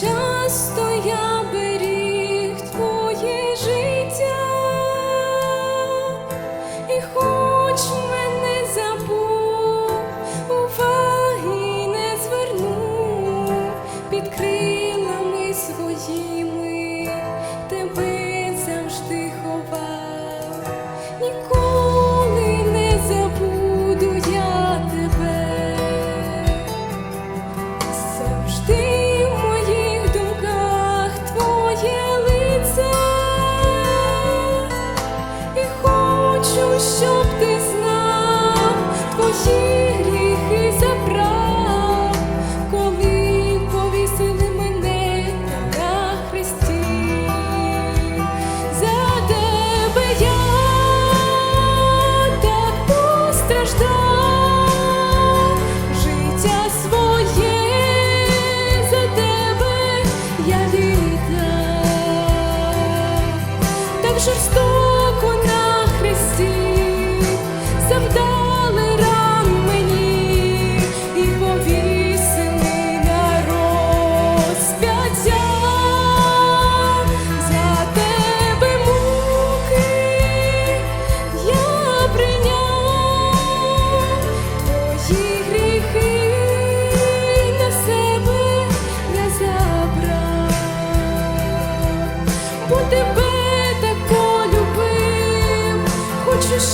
Часто я беріг твоє життя, і хоч мене забув, уваги не звернув. Під крилами своїми, тебе завжди ховав. Ніколи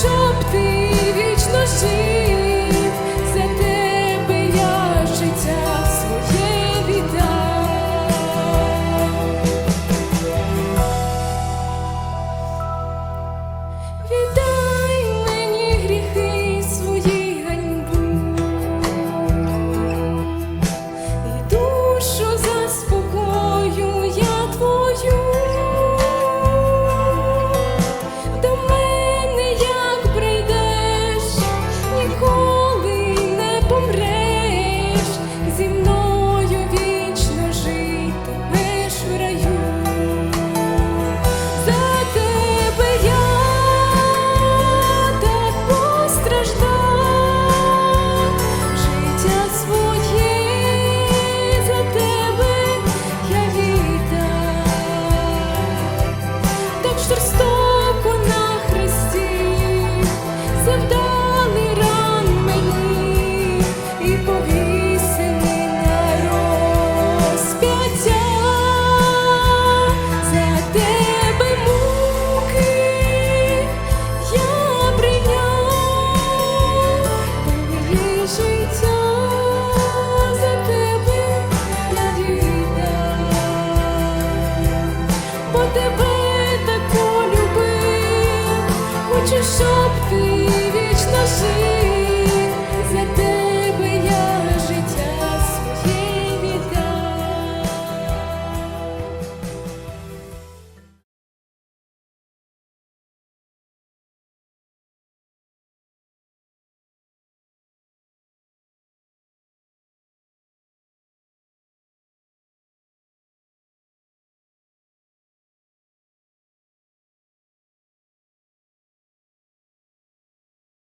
щоб ти вічно жив, just something.